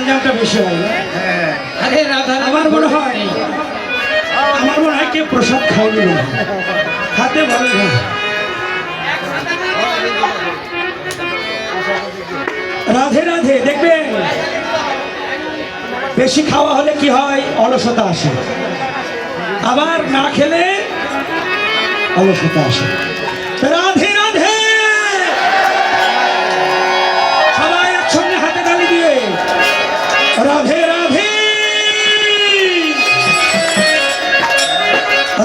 সরঞ্জামটা বেশি হয় আরে রাধা, আমার মনে হয়, আমার মনে হয় কে প্রসাদ হাতে ভালো রাধে রাধে দেখবেন বেশি খাওয়া হলে কি হয়? অলসতা আসে। আবার না খেলে অলসতা আসে। রাধে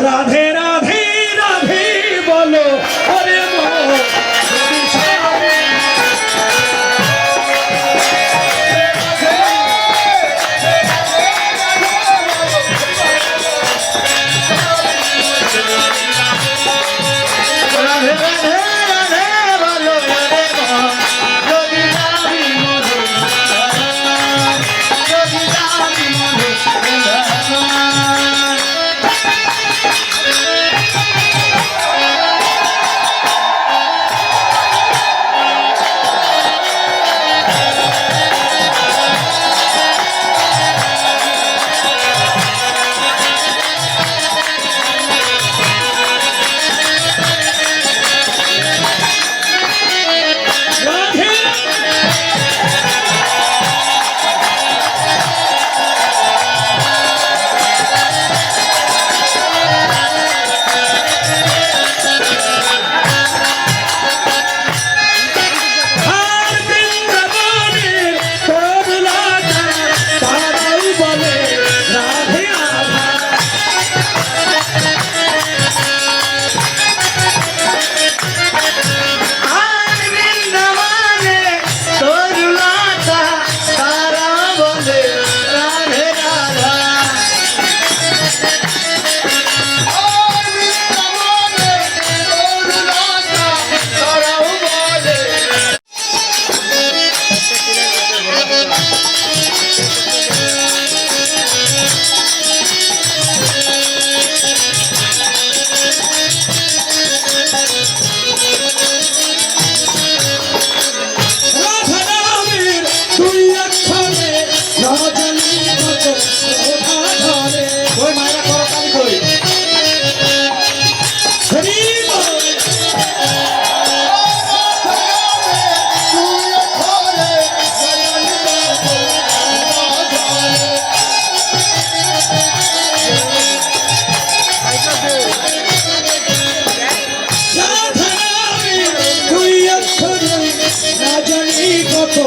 राधे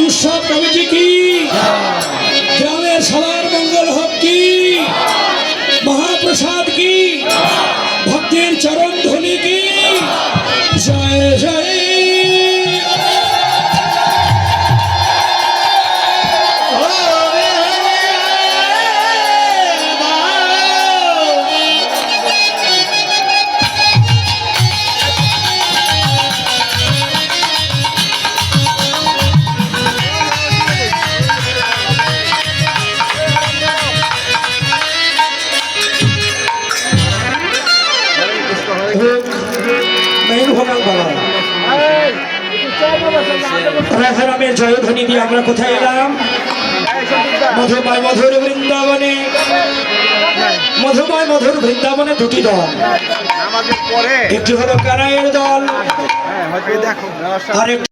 উৎসব কমিটি কি গ্রামের সবার মঙ্গল হোক কি মহাপ্রসাদ কি ভক্তের চরণ রাধারামের জয়ধ্বনি দিয়ে আমরা কোথায় এলাম? মধুময় মধুর বৃন্দাবনে। মধুময় মধুর বৃন্দাবনে দুটি দল। একটি হলো কানাইয়ের দল। আর